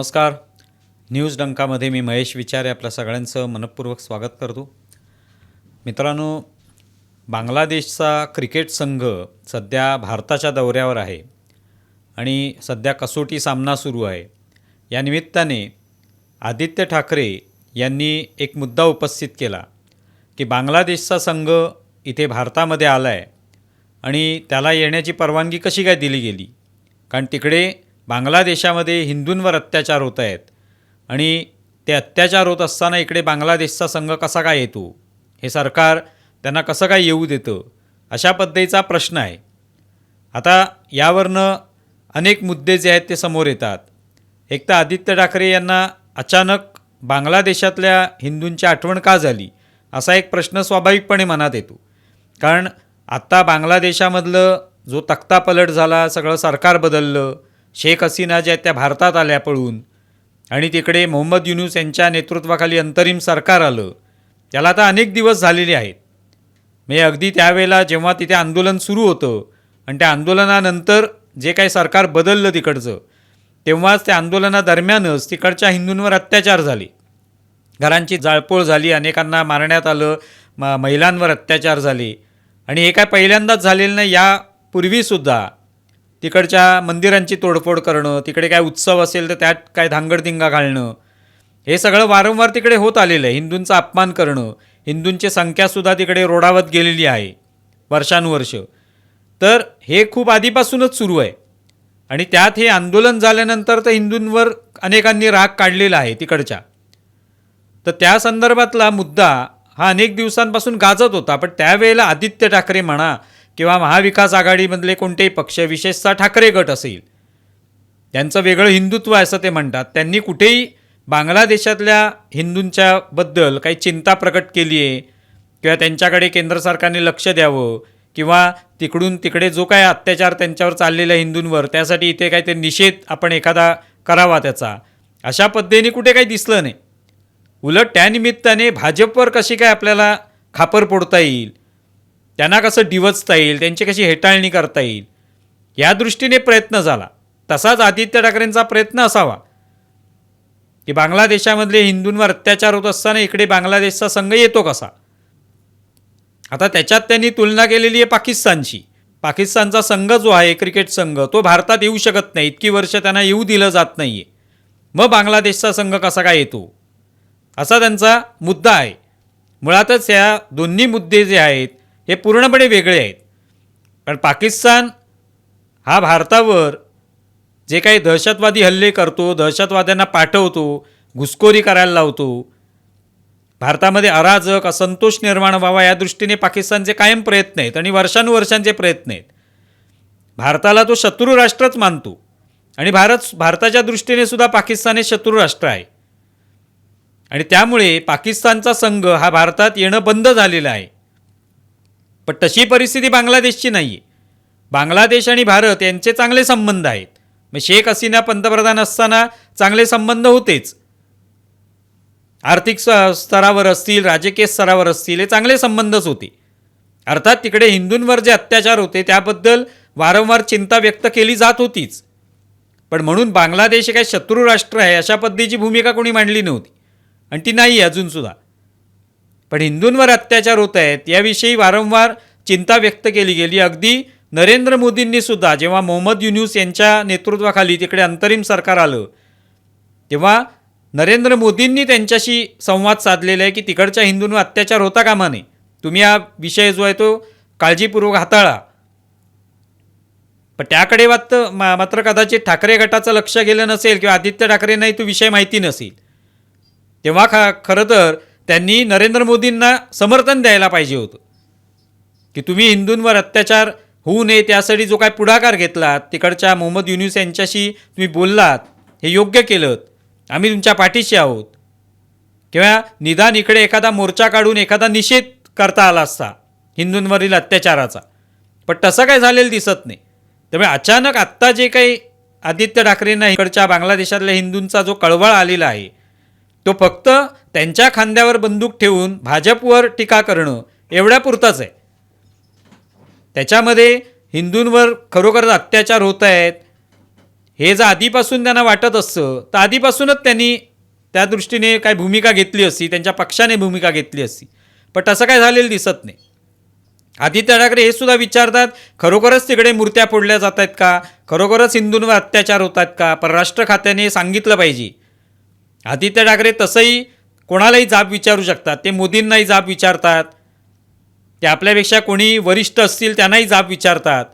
नमस्कार. न्यूज डंकामध्ये मी महेश विचारे आपल्या सगळ्यांचं मनपूर्वक स्वागत करतो. मित्रांनो बांगलादेशचा क्रिकेट संघ सध्या भारताच्या दौऱ्यावर आहे आणि सध्या कसोटी सामना सुरू आहे. या निमित्ताने आदित्य ठाकरे यांनी एक मुद्दा उपस्थित केला की बांगलादेशचा संघ इथे भारतामध्ये आला आहे आणि त्याला येण्याची परवानगी कशी काय दिली गेली? कारण तिकडे बांगलादेशामध्ये हिंदूंवर अत्याचार होत आहेत. आणि ते अत्याचार होत असताना इकडे बांगलादेशचा संघ कसा काय येतो? हे सरकार त्यांना कसं काय येऊ देतं? अशा पद्धतीचा प्रश्न आहे. आता यावरनं अनेक मुद्दे जे आहेत ते समोर येतात. एक तर आदित्य ठाकरे यांना अचानक बांगलादेशातल्या हिंदूंची आठवण का झाली? असा एक प्रश्न स्वाभाविकपणे मनात येतो. कारण आत्ता बांगलादेशामधलं जो तख्तापलट झाला सगळं सरकार बदललं शेख हसीना ज्या आहेत त्या भारतात आल्या पळून. आणि तिकडे मोहम्मद युनूस यांच्या नेतृत्वाखाली अंतरिम सरकार आलं. त्याला आता अनेक दिवस झालेले आहेत. म्हणजे अगदी त्यावेळेला जेव्हा तिथे आंदोलन सुरू होतं आणि त्या आंदोलनानंतर जे काही सरकार बदललं तिकडचं तेव्हाच त्या आंदोलनादरम्यानच तिकडच्या हिंदूंवर अत्याचार झाले. घरांची जाळपोळ झाली अनेकांना मारण्यात आलं म महिलांवर अत्याचार झाले. आणि हे काय पहिल्यांदाच झालेलं नाही यापूर्वीसुद्धा तिकडच्या मंदिरांची तोडफोड करणं तिकडे काय उत्सव असेल तर त्यात काय धांगडधिंगा घालणं हे सगळं वारंवार तिकडे होत आलेलं आहे. हिंदूंचा अपमान करणं हिंदूंची संख्यासुद्धा तिकडे रोडावत गेलेली आहे वर्षानुवर्ष. तर हे खूप आधीपासूनच सुरू आहे. आणि त्यात हे आंदोलन झाल्यानंतर तर हिंदूंवर अनेकांनी राग काढलेला आहे तिकडच्या. तर त्या संदर्भातला मुद्दा हा अनेक दिवसांपासून गाजत होता. पण त्यावेळेला आदित्य ठाकरे म्हणा किंवा महाविकास आघाडीमधले कोणतेही पक्ष विशेषतः ठाकरे गट असेल त्यांचं वेगळं हिंदुत्व आहे असं ते म्हणतात. त्यांनी कुठेही बांगलादेशातल्या हिंदूंच्याबद्दल काही चिंता प्रकट केली आहे किंवा त्यांच्याकडे केंद्र सरकारने लक्ष द्यावं किंवा तिकडून तिकडे जो काय अत्याचार त्यांच्यावर चाललेला आहे हिंदूंवर त्यासाठी इथे काहीतरी निषेध आपण एखादा करावा त्याचा. अशा पद्धतीने कुठे काही दिसलं नाही. उलट त्यानिमित्ताने भाजपवर कशी काय आपल्याला खापर फोडता येईल? त्यांना कसं डिवचता येईल त्यांची कशी हेटाळणी करता येईल या दृष्टीने प्रयत्न झाला. तसाच आदित्य ठाकरेंचा प्रयत्न असावा. की बांगलादेशामधले हिंदूंवर अत्याचार होत असताना इकडे बांगलादेशचा संघ येतो कसा? आता त्याच्यात त्यांनी तुलना केलेली आहे पाकिस्तानची. पाकिस्तानचा संघ जो आहे क्रिकेट संघ तो भारतात येऊ शकत नाही. इतकी वर्ष त्यांना येऊ दिलं जात नाही आहे मग बांगलादेशचा संघ कसा काय येतो? असा त्यांचा मुद्दा आहे. मुळातच या दोन्ही मुद्दे जे आहेत हे पूर्णपणे वेगळे आहेत. कारण पाकिस्तान हा भारतावर जे काही दहशतवादी हल्ले करतो दहशतवाद्यांना पाठवतो घुसखोरी करायला लावतो भारतामध्ये अराजक असंतोष निर्माण व्हावा या दृष्टीने पाकिस्तानचे कायम प्रयत्न आहेत आणि वर्षानुवर्षांचे प्रयत्न आहेत भारताला तो शत्रू राष्ट्रच मानतो. आणि भारत भारताच्या दृष्टीने सुद्धा पाकिस्तान हे शत्रू राष्ट्र आहे. आणि त्यामुळे पाकिस्तानचा संघ हा भारतात येणं बंद झालेलं आहे. पण तशी परिस्थिती बांगलादेशची नाही आहे बांगलादेश आणि भारत यांचे चांगले संबंध आहेत. मग शेख हसीना पंतप्रधान असताना चांगले संबंध होतेच. आर्थिक स स्तरावर असतील राजकीय स्तरावर असतील हे चांगले संबंधच होते. अर्थात तिकडे हिंदूंवर जे अत्याचार होते त्याबद्दल वारंवार चिंता व्यक्त केली जात होतीच. पण म्हणून बांगलादेश हे शत्रू राष्ट्र आहे अशा पद्धतीची भूमिका कोणी मांडली नव्हती. आणि ती नाही आहे अजूनसुद्धा पण हिंदूंवर अत्याचार होत आहेत याविषयी वारंवार चिंता व्यक्त केली गेली. अगदी नरेंद्र मोदींनी सुद्धा जेव्हा मोहम्मद युन्यूस यांच्या नेतृत्वाखाली तिकडे अंतरिम सरकार आलं तेव्हा नरेंद्र मोदींनी त्यांच्याशी संवाद साधलेला आहे की तिकडच्या हिंदूंवर अत्याचार होता कामा नये. तुम्ही हा विषय जो आहे तो काळजीपूर्वक हाताळा. पण त्याकडे वात मा- मात्र कदाचित ठाकरे गटाचं लक्ष गेलं नसेल किंवा आदित्य ठाकरेंनाही तो विषय माहिती नसेल. तेव्हा खा खरं तर त्यांनी नरेंद्र मोदींना समर्थन द्यायला पाहिजे होतं. की तुम्ही हिंदूंवर अत्याचार होऊ नये त्यासाठी जो काय पुढाकार घेतलात तिकडच्या मोहम्मद युनिस यांच्याशी तुम्ही बोललात हे योग्य केलं आम्ही तुमच्या पाठीशी आहोत. किंवा निदान इकडे एखादा मोर्चा काढून एखादा निषेध करता आला असता हिंदूंवरील अत्याचाराचा. पण तसं काय झालेलं दिसत नाही. त्यामुळे अचानक आत्ता जे काही आदित्य ठाकरेंना इकडच्या बांगलादेशातल्या हिंदूंचा जो कळवळ आलेला आहे तो फक्त त्यांच्या खांद्यावर बंदूक ठेवून भाजपवर टीका करणं एवढ्यापुरताच आहे. त्याच्यामध्ये हिंदूंवर खरोखरच अत्याचार होत आहेत. हे जर आधीपासून त्यांना वाटत असतं तर आधीपासूनच त्यांनी त्या दृष्टीने काय भूमिका घेतली असती त्यांच्या पक्षाने भूमिका घेतली असती. पण तसं काय झालेलं दिसत नाही. आदित्य ठाकरे हे सुद्धा विचारतात खरोखरच तिकडे मूर्त्या फोडल्या जात आहेत का? खरोखरच हिंदूंवर अत्याचार होत आहेत का? परराष्ट्र खात्याने सांगितलं पाहिजे. आदित्य ठाकरे तसंही कोणालाही जाब विचारू शकतात ते मोदींनाही जाब विचारतात. ते आपल्यापेक्षा कोणी वरिष्ठ असतील त्यांनाही जाब विचारतात.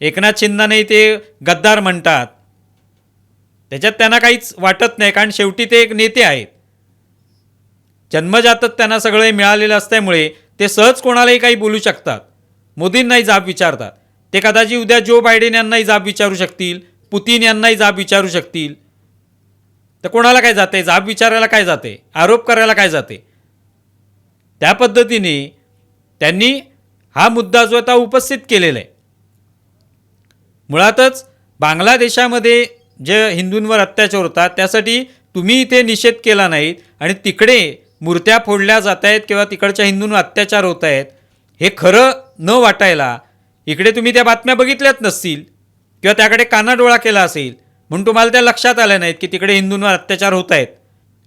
एकनाथ शिंदेनाही ते गद्दार म्हणतात. त्याच्यात त्यांना काहीच वाटत नाही कारण शेवटी ते एक नेते आहेत. जन्मजातच त्यांना सगळे मिळालेलं असल्यामुळे ते सहज कोणालाही काही बोलू शकतात. मोदींनाही जाब विचारतात. ते कदाचित उद्या जो बायडेन यांनाही जाब विचारू शकतील पुतीन यांनाही जाब विचारू शकतील. तर कोणाला काय जाते? जाब विचारायला काय जाते? आरोप करायला काय जाते? त्या पद्धतीने त्यांनी हा मुद्दा जो आता उपस्थित केलेला आहे. मुळातच बांगलादेशामध्ये जे हिंदूंवर अत्याचार होतात त्यासाठी तुम्ही इथे निषेध केला नाहीत आणि तिकडे मूर्त्या फोडल्या जात आहेत किंवा तिकडच्या हिंदूंवर अत्याचार होत आहेत हे खरं न वाटायला इकडे तुम्ही त्या बातम्या बघितल्याच नसतील किंवा त्याकडे कानाडोळा केला असेल म्हणून तुम्हाला त्या लक्षात आल्या नाहीत की तिकडे हिंदूंवर अत्याचार होत आहेत.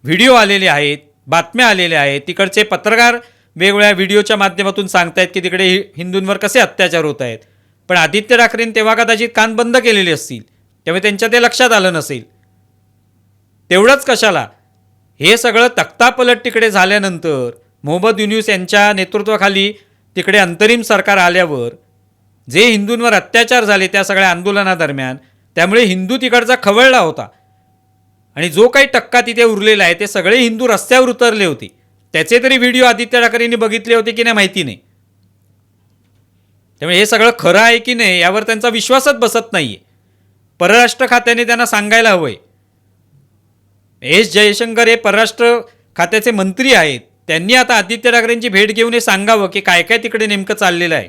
व्हिडिओ आलेले आहेत बातम्या आलेल्या आहेत. तिकडचे पत्रकार वेगवेगळ्या व्हिडिओच्या माध्यमातून सांगतायत की तिकडे हि- हिंदूंवर कसे अत्याचार होत आहेत. पण आदित्य ठाकरेंनी तेव्हा कदाचित कान बंद केलेले असतील त्यामुळे त्यांच्या ते लक्षात आलं नसेल. तेवढंच कशाला? हे सगळं तख्तापलट तिकडे झाल्यानंतर मोहम्मद युन्यूस यांच्या नेतृत्वाखाली तिकडे अंतरिम सरकार आल्यावर जे हिंदूंवर अत्याचार झाले त्या सगळ्या आंदोलनादरम्यान त्यामुळे हिंदू तिकडचा खवळला होता. आणि जो काही टक्का तिथे उरलेला आहे ते सगळे हिंदू रस्त्यावर उतरले होते. त्याचे तरी व्हिडिओ आदित्य ठाकरेंनी बघितले होते की नाही माहिती नाही. त्यामुळे हे सगळं खरं आहे की नाही यावर त्यांचा विश्वासच बसत नाही आहे परराष्ट्र खात्याने त्यांना सांगायला हवं आहे एस जयशंकर हे परराष्ट्र खात्याचे मंत्री आहेत. त्यांनी आता आदित्य ठाकरेंची भेट घेऊन हे सांगावं की काय काय तिकडे नेमकं चाललेलं आहे.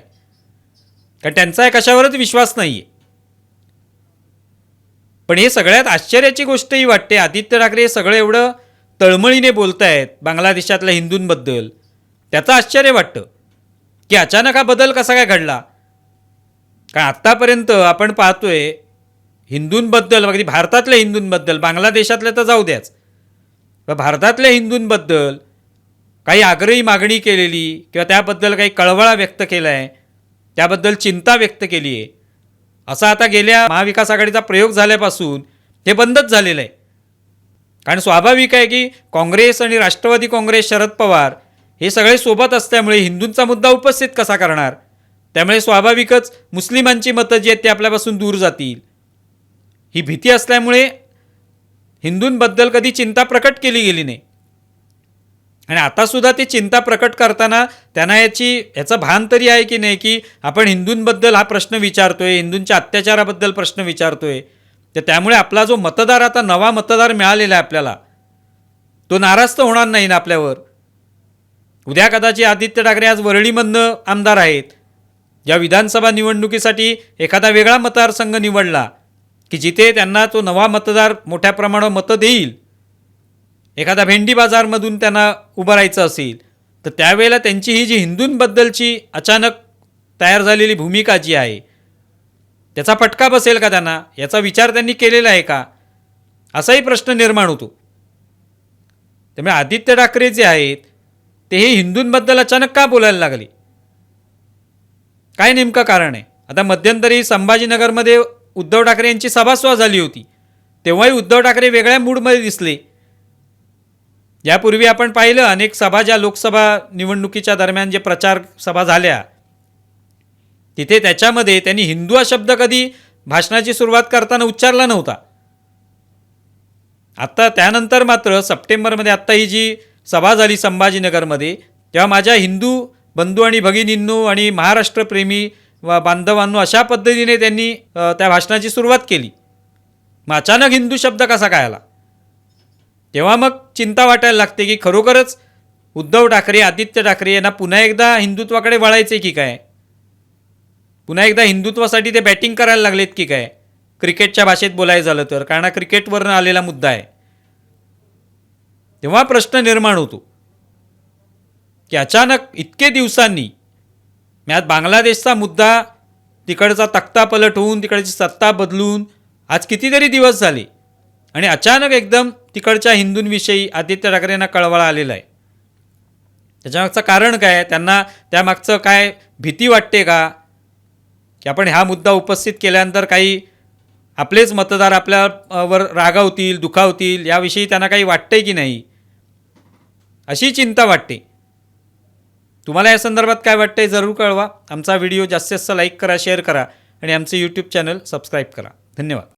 कारण त्यांचा कशावरच विश्वास नाही आहे पण हे सगळ्यात आश्चर्याची गोष्टही वाटते आदित्य ठाकरे हे सगळं एवढं तळमळीने बोलत आहेत बांगलादेशातल्या हिंदूंबद्दल. त्याचं आश्चर्य वाटतं. की अचानक हा बदल कसा काय घडला? कारण आत्तापर्यंत आपण पाहतोय हिंदूंबद्दल अगदी भारतातल्या हिंदूंबद्दल बांगलादेशातल्या तर जाऊ द्याच. भारतातल्या हिंदूंबद्दल काही आग्रही मागणी केलेली किंवा त्याबद्दल काही कळवळा व्यक्त केला आहे त्याबद्दल चिंता व्यक्त केली आहे असा आता गेल्या महाविकास आघाडीचा प्रयोग झाल्यापासून हे बंदच झालेलं आहे. कारण स्वाभाविक आहे की काँग्रेस आणि राष्ट्रवादी काँग्रेस शरद पवार हे सगळे सोबत असल्यामुळे हिंदूंचा मुद्दा उपस्थित कसा करणार? त्यामुळे स्वाभाविकच मुस्लिमांची मतं जी आहेत ती आपल्यापासून दूर जातील. ही भीती असल्यामुळे हिंदूंबद्दल कधी चिंता प्रकट केली गेली नाही. आणि आतासुद्धा ते चिंता प्रकट करताना त्यांना याची याचं भान तरी आहे की नाही की आपण हिंदूंबद्दल हा प्रश्न विचारतोय हिंदूंच्या अत्याचाराबद्दल प्रश्न विचारतोय. तर त्यामुळे आपला जो मतदार आता नवा मतदार मिळालेला आहे आपल्याला तो नाराज तर होणार नाही ना आपल्यावर. उद्या कदाचित आदित्य ठाकरे आज वरळीमधनं आमदार आहेत. या विधानसभा निवडणुकीसाठी एखादा वेगळा मतदारसंघ निवडला की जिथे त्यांना तो नवा मतदार मोठ्या प्रमाणावर मतं देईल. एखादा भेंडी बाजारमधून त्यांना उभं राहायचं असेल तर त्यावेळेला त्यांची ही जी हिंदूंबद्दलची अचानक तयार झालेली भूमिका जी आहे त्याचा फटका बसेल का त्यांना? याचा विचार त्यांनी केलेला आहे का? असाही प्रश्न निर्माण होतो. त्यामुळे आदित्य ठाकरे जे आहेत ते हे हिंदूंबद्दल अचानक का बोलायला लागले? काय नेमकं कारण आहे? आता मध्यंतरी संभाजीनगरमध्ये उद्धव ठाकरे यांची सभासुद्धा झाली होती. तेव्हाही उद्धव ठाकरे वेगळ्या मूडमध्ये दिसले. यापूर्वी आपण पाहिलं अनेक सभा ज्या लोकसभा निवडणुकीच्या दरम्यान जे प्रचार सभा झाल्या तिथे त्याच्यामध्ये त्यांनी हिंदू हा शब्द कधी भाषणाची सुरुवात करताना उच्चारला नव्हता. आत्ता त्यानंतर मात्र सप्टेंबरमध्ये आत्ता ही जी सभा झाली संभाजीनगरमध्ये तेव्हा माझ्या हिंदू बंधू आणि भगिनींनो आणि महाराष्ट्रप्रेमी व बांधवांनो अशा पद्धतीने त्यांनी त्या भाषणाची सुरुवात केली. मग अचानक हिंदू शब्द कसा काय आला? तेव्हा मग चिंता वाटायला लागते की खरोखरच उद्धव ठाकरे आदित्य ठाकरे यांना पुन्हा एकदा हिंदुत्वाकडे वळायचे की काय? पुन्हा एकदा हिंदुत्वासाठी ते बॅटिंग करायला लागलेत की काय? क्रिकेटच्या भाषेत बोलायचं झालं तर कारण हा क्रिकेटवरनं आलेला मुद्दा आहे. तेव्हा प्रश्न निर्माण होतो की अचानक इतके दिवसांनी मी आज बांगलादेशचा मुद्दा तिकडचा तख्ता पलट होऊन तिकडची सत्ता बदलून आज कितीतरी दिवस झाले आणि अचानक एकदम तिकडच्या हिंदूंविषयी आदित्य ठाकरेंना कळवळा आलेला आहे. त्याच्यामागचं कारण काय त्यांना त्यामागचं काय भीती वाटते का? की आपण हा मुद्दा उपस्थित केल्यानंतर काही आपलेच मतदार आपल्यावर रागावतील दुखावतील याविषयी त्यांना काही वाटतंय की नाही? अशी चिंता वाटते. तुम्हाला या संदर्भात काय वाटतंय जरूर कळवा. आमचा व्हिडिओ जास्तीत जास्त लाईक करा शेअर करा आणि आमचं यूट्यूब चॅनल सबस्क्राईब करा. धन्यवाद.